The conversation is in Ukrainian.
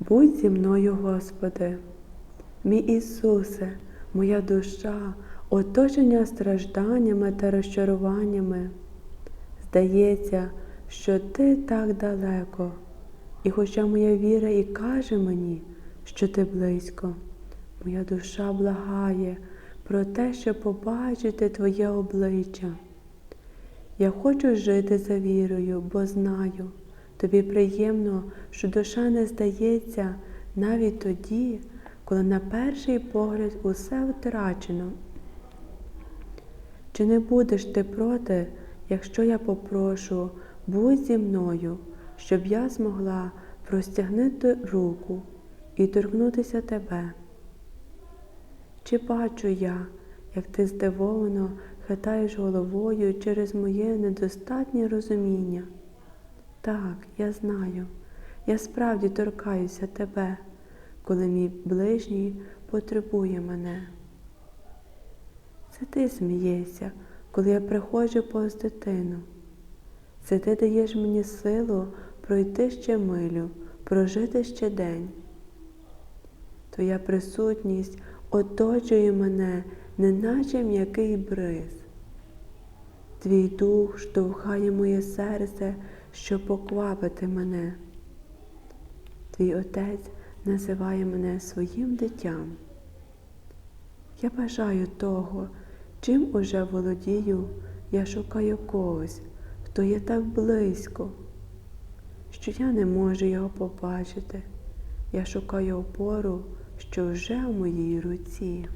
Будь зі мною, Господи, мій Ісусе, моя душа, оточення стражданнями та розчаруваннями. Здається, що ти так далеко, і хоча моя віра і каже мені, що ти близько, моя душа благає про те, щоб побачити Твоє обличчя. Я хочу жити за вірою, бо знаю, тобі приємно, що душа не здається навіть тоді, коли на перший погляд усе втрачено. Чи не будеш ти проти, якщо я попрошу, будь зі мною, щоб я змогла простягнути руку і торкнутися тебе? Чи бачу я, як ти здивовано хитаєш головою через моє недостатнє розуміння? Так, я знаю, я справді торкаюся тебе, коли мій ближній потребує мене. Це ти смієшся, коли я приходжу повз дитину. Це ти даєш мені силу пройти ще милю, прожити ще день. Твоя присутність оточує мене, неначе м'який бриз. Твій дух штовхає моє серце, щоб поквапити мене. Твій отець називає мене своїм дитям. Я бажаю того, чим уже володію, я шукаю когось, хто є так близько, що я не можу його побачити. Я шукаю опору, що вже в моїй руці.